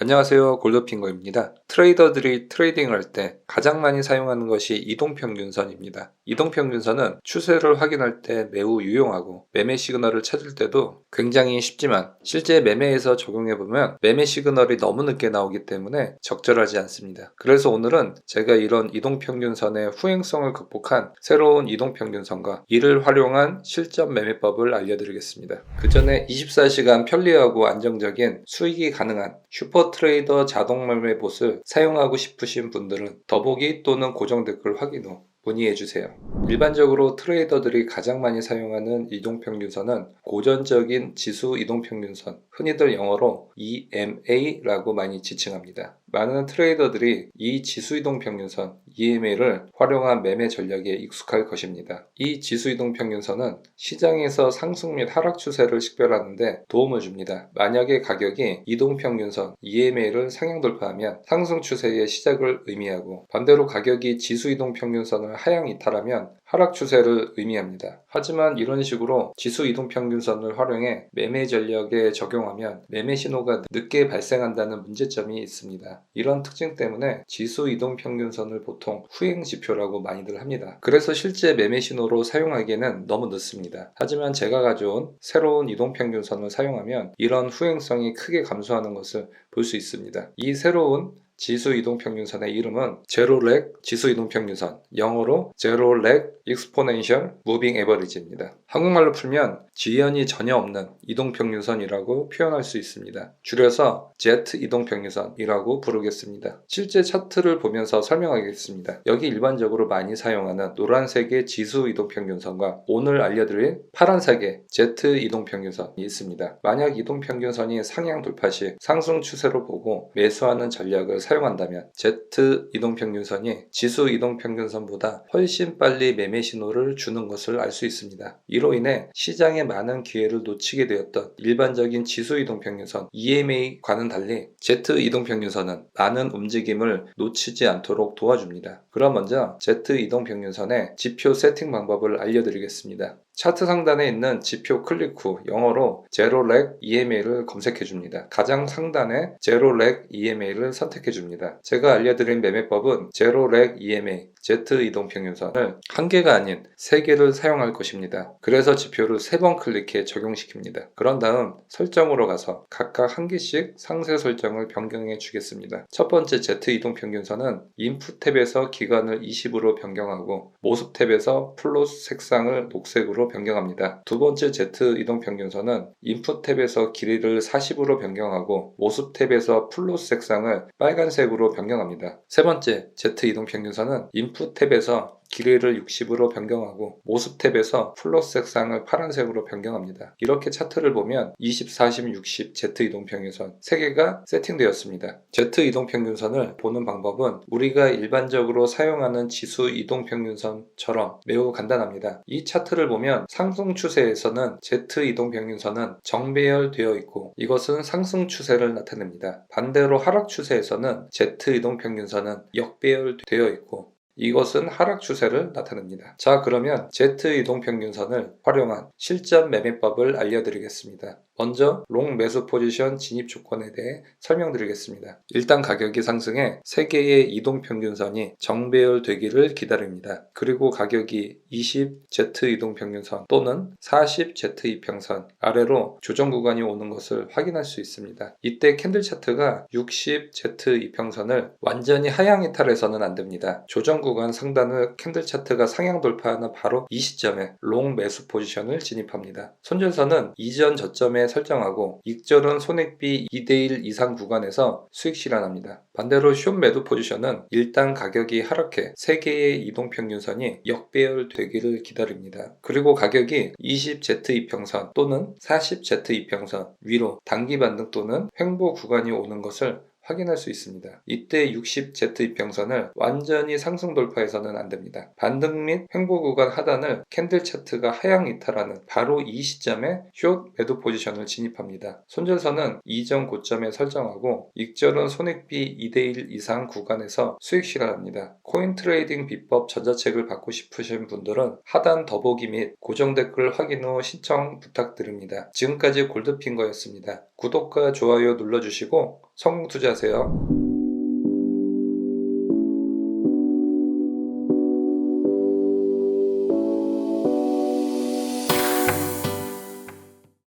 안녕하세요 골드핑거입니다. 트레이더들이 트레이딩을 할때 가장 많이 사용하는 것이 이동평균선입니다. 이동평균선은 추세를 확인할 때 매우 유용하고 매매 시그널을 찾을 때도 굉장히 쉽지만 실제 매매에서 적용해보면 매매 시그널이 너무 늦게 나오기 때문에 적절하지 않습니다. 그래서 오늘은 제가 이런 이동평균선의 후행성을 극복한 새로운 이동평균선과 이를 활용한 실전 매매법을 알려드리겠습니다. 그 전에 24시간 편리하고 안정적인 수익이 가능한 슈퍼 트레이더 자동 매매 사용하고 싶으신 분들은 더보기 또는 고정 댓글 확인 후 문의해 주세요. 일반적으로 트레이더들이 가장 많이 사용하는 이동평균선은 고전적인 지수 이동평균선, 흔히들 영어로 EMA라고 많이 지칭합니다. 많은 트레이더들이 이 지수이동 평균선 EMA를 활용한 매매 전략에 익숙할 것입니다. 이 지수이동 평균선은 시장에서 상승 및 하락 추세를 식별하는데 도움을 줍니다. 만약에 가격이 이동 평균선 EMA를 상향 돌파하면 상승 추세의 시작을 의미하고 반대로 가격이 지수이동 평균선을 하향 이탈하면 하락 추세를 의미합니다. 하지만 이런 식으로 지수 이동 평균선을 활용해 매매 전략에 적용하면 매매 신호가 늦게 발생한다는 문제점이 있습니다. 이런 특징 때문에 지수 이동 평균선을 보통 후행 지표라고 많이들 합니다. 그래서 실제 매매 신호로 사용하기에는 너무 늦습니다. 하지만 제가 가져온 새로운 이동 평균선을 사용하면 이런 후행성이 크게 감소하는 것을 볼 수 있습니다. 이 새로운 지수 이동 평균선의 이름은 제로렉 지수 이동 평균선, 영어로 제로렉 익스포넨셜 무빙 에버리지입니다. 한국말로 풀면 지연이 전혀 없는 이동 평균선이라고 표현할 수 있습니다. 줄여서 Z 이동 평균선이라고 부르겠습니다. 실제 차트를 보면서 설명하겠습니다. 여기 일반적으로 많이 사용하는 노란색의 지수 이동 평균선과 오늘 알려드릴 파란색의 Z 이동 평균선이 있습니다. 만약 이동 평균선이 상향 돌파 시 상승 추세로 보고 매수하는 전략을 사용한다면 Z 이동평균선이 지수 이동평균선보다 훨씬 빨리 매매 신호를 주는 것을 알 수 있습니다. 이로 인해 시장에 많은 기회를 놓치게 되었던 일반적인 지수 이동평균선 EMA과는 달리 Z 이동평균선은 많은 움직임을 놓치지 않도록 도와줍니다. 그럼 먼저 Z 이동평균선의 지표 세팅 방법을 알려드리겠습니다. 차트 상단에 있는 지표 클릭 후 영어로 제로 렉 EMA를 검색해 줍니다. 가장 상단에 제로 렉 EMA를 선택해 줍니다. 제가 알려드린 매매법은 제로 렉 EMA Z 이동 평균선을 한 개가 아닌 세 개를 사용할 것입니다. 그래서 지표를 세 번 클릭해 적용시킵니다. 그런 다음 설정으로 가서 각각 한 개씩 상세 설정을 변경해 주겠습니다. 첫 번째 Z 이동 평균선은 인풋 탭에서 기간을 20으로 변경하고 모습 탭에서 플롯 색상을 녹색으로 변경합니다. 두 번째 Z 이동 평균선은 인풋 탭에서 길이를 40으로 변경하고 모습 탭에서 플롯 색상을 빨간색으로 변경합니다. 세 번째 Z 이동 평균선은 인풋 탭에서 길이를 60으로 변경하고 모습 탭에서 플러스 색상을 파란색으로 변경합니다. 이렇게 차트를 보면 20, 40, 60 Z 이동평균선 3개가 세팅되었습니다. Z 이동평균선을 보는 방법은 우리가 일반적으로 사용하는 지수 이동평균선처럼 매우 간단합니다. 이 차트를 보면 상승 추세에서는 Z 이동평균선은 정배열되어 있고 이것은 상승 추세를 나타냅니다. 반대로 하락 추세에서는 Z 이동평균선은 역배열되어 있고 이것은 하락 추세를 나타냅니다. 자, 그러면 Z 이동평균선을 활용한 실전 매매법을 알려드리겠습니다. 먼저 롱 매수 포지션 진입 조건에 대해 설명드리겠습니다. 일단 가격이 상승해 3개의 이동 평균선이 정배열 되기를 기다립니다. 그리고 가격이 20 Z 이동 평균선 또는 40 Z 이평선 아래로 조정 구간이 오는 것을 확인할 수 있습니다. 이때 캔들 차트가 60 Z 이평선을 완전히 하향 이탈해서는 안 됩니다. 조정 구간 상단을 캔들 차트가 상향 돌파하는 바로 이 시점에 롱 매수 포지션을 진입합니다. 손절선은 이전 저점에 설정하고 익절은 손익비 2대1 이상 구간에서 수익 실현합니다. 반대로 숏 매도 포지션은 일단 가격이 하락해 3개의 이동평균선이 역배열 되기를 기다립니다. 그리고 가격이 20Z 이평선 또는 40Z 이평선 위로 단기 반등 또는 횡보 구간이 오는 것을 확인할 수 있습니다. 이때 60Z 이평선을 완전히 상승 돌파해서는 안 됩니다. 반등 및 횡보 구간 하단을 캔들 차트가 하향 이탈하는 바로 이 시점에 숏 매도 포지션을 진입합니다. 손절선은 이전 고점에 설정하고 익절은 손익비 2대1 이상 구간에서 수익 실현합니다. 코인 트레이딩 비법 전자책을 받고 싶으신 분들은 하단 더보기 및 고정 댓글 확인 후 신청 부탁드립니다. 지금까지 골드핑거였습니다. 구독과 좋아요 눌러주시고 성공 투자하세요.